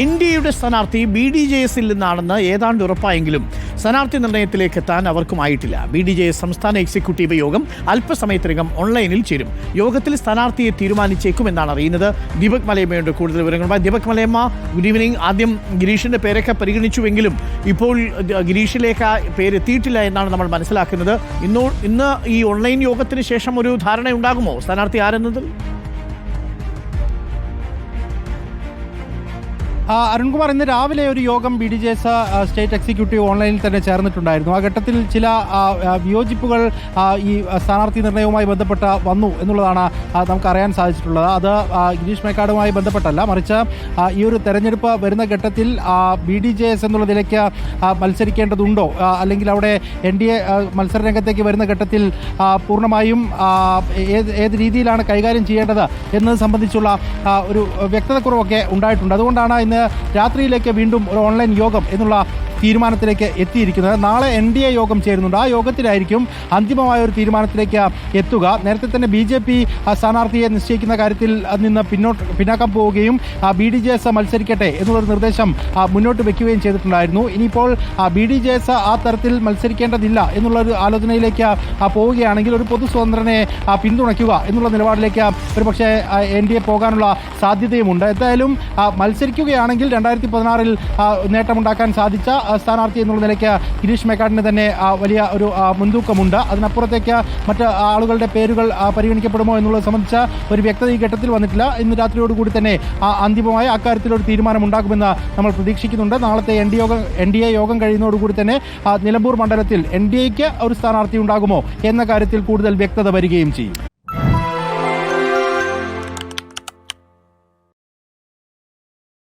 N D എയുടെ സ്ഥാനാർത്ഥി B D J എസിൽ നിന്നാണെന്ന് ഏതാണ്ട് ഉറപ്പായെങ്കിലും സ്ഥാനാർത്ഥി നിർണയത്തിലേക്ക് എത്താൻ അവർക്കുമായിട്ടില്ല ബി ഡി ജെ എസ് സംസ്ഥാന എക്സിക്യൂട്ടീവ് യോഗം അല്പസമയത്തിനകം ഓൺലൈനിൽ ചേരും. യോഗത്തിൽ സ്ഥാനാർത്ഥിയെ തീരുമാനിച്ചേക്കുമെന്നാണ് അറിയുന്നത്. ദീപക് മലയമ്മയുണ്ട്. കൂടുതൽ വിവരങ്ങളുമായി ദീപക് മലയമ്മ ഗുഡ് ഈവനിങ് ആദ്യം ഗിരീഷിന്റെ പേരൊക്കെ പരിഗണിച്ചുവെങ്കിലും ഇപ്പോൾ ഗിരീഷിലേക്ക് ആ പേര് എത്തിയിട്ടില്ല എന്നാണ് നമ്മൾ മനസ്സിലാക്കുന്നത്. ഇന്നോ ഇന്ന് ഈ ഓൺലൈൻ യോഗത്തിന് ശേഷം ഒരു ധാരണയുണ്ടാകുമോ? സ്ഥാനാർത്ഥി ആരെന്നതിൽ? അരുൺകുമാർ ഇന്ന് രാവിലെ ഒരു യോഗം B D J S state executive ഓൺലൈനിൽ തന്നെ ചേർന്നിട്ടുണ്ടായിരുന്നു. ആ ഘട്ടത്തിൽ ചില വിയോജിപ്പുകൾ ഈ സ്ഥാനാർത്ഥി നിർണയവുമായി ബന്ധപ്പെട്ട വന്നു എന്നുള്ളതാണ് നമുക്ക് അറിയാൻ സാധിച്ചിട്ടുള്ളത്. അത് ഗിരീഷ് മേക്കാടുമായി ബന്ധപ്പെട്ടല്ല. മറിച്ച് ഈ ഒരു തെരഞ്ഞെടുപ്പ് വരുന്ന ഘട്ടത്തിൽ ബി ഡി ജെ എസ് എന്നുള്ള നിലയ്ക്ക് മത്സരിക്കേണ്ടതുണ്ടോ? അല്ലെങ്കിൽ അവിടെ എൻ ഡി എ മത്സര രംഗത്തേക്ക് വരുന്ന ഘട്ടത്തിൽ പൂർണമായും ഏത് ഏത് രീതിയിലാണ് കൈകാര്യം ചെയ്യേണ്ടത് എന്നത് സംബന്ധിച്ചുള്ള ഒരു വ്യക്തതക്കുറവൊക്കെ ഉണ്ടായിട്ടുണ്ട്. അതുകൊണ്ടാണ് ഇന്ന് രാത്രിയിലേക്ക് വീണ്ടും ഒരു ഓൺലൈൻ യോഗം എന്നുള്ള തീരുമാനത്തിലേക്ക് എത്തിയിരിക്കുന്നത്. നാളെ എൻ ഡി എ യോഗം ചേരുന്നുണ്ട്. ആ യോഗത്തിലായിരിക്കും അന്തിമമായ ഒരു തീരുമാനത്തിലേക്ക് എത്തുക. നേരത്തെ തന്നെ ബി ജെ പി സ്ഥാനാർത്ഥിയെ നിശ്ചയിക്കുന്ന കാര്യത്തിൽ നിന്ന് പിന്നോട്ട് പിന്നാക്കം പോവുകയും ബി ഡി ജെ എസ് മത്സരിക്കട്ടെ എന്നുള്ളൊരു നിർദ്ദേശം മുന്നോട്ട് വെക്കുകയും ചെയ്തിട്ടുണ്ടായിരുന്നു. ഇനിയിപ്പോൾ ബി ഡി ജെ എസ് ആ തരത്തിൽ മത്സരിക്കേണ്ടതില്ല എന്നുള്ളൊരു ആലോചനയിലേക്ക് പോവുകയാണെങ്കിൽ ഒരു പൊതു സ്വതന്ത്രനെ പിന്തുണയ്ക്കുക എന്നുള്ള നിലപാടിലേക്ക് ഒരുപക്ഷെ എൻ ഡി എ പോകാനുള്ള സാധ്യതയുമുണ്ട്. എന്തായാലും മത്സരിക്കുകയാണെങ്കിൽ രണ്ടായിരത്തി പതിനാറിൽ നേട്ടമുണ്ടാക്കാൻ സാധിച്ച സ്ഥാനാർത്ഥി എന്നുള്ള നിലയ്ക്ക് ഗിരീഷ് മേക്കാടിന് തന്നെ വലിയ ഒരു മുൻതൂക്കമുണ്ട്. അതിനപ്പുറത്തേക്ക് മറ്റ് ആളുകളുടെ പേരുകൾ പരിഗണിക്കപ്പെടുമോ എന്നുള്ളത് സംബന്ധിച്ച ഒരു വ്യക്തത ഈ ഘട്ടത്തിൽ വന്നിട്ടില്ല. ഇന്ന് രാത്രിയോടുകൂടി തന്നെ അന്തിമമായ അക്കാര്യത്തിൽ ഒരു തീരുമാനം ഉണ്ടാകുമെന്ന് നമ്മൾ പ്രതീക്ഷിക്കുന്നുണ്ട്. നാളത്തെ എൻ ഡി യോഗം എൻ ഡി എ യോഗം കഴിയുന്നതോടുകൂടി തന്നെ നിലമ്പൂർ മണ്ഡലത്തിൽ എൻ ഡി എക്ക് ഒരു സ്ഥാനാർത്ഥി ഉണ്ടാകുമോ എന്ന കാര്യത്തിൽ കൂടുതൽ വ്യക്തത വരികയും ചെയ്യും.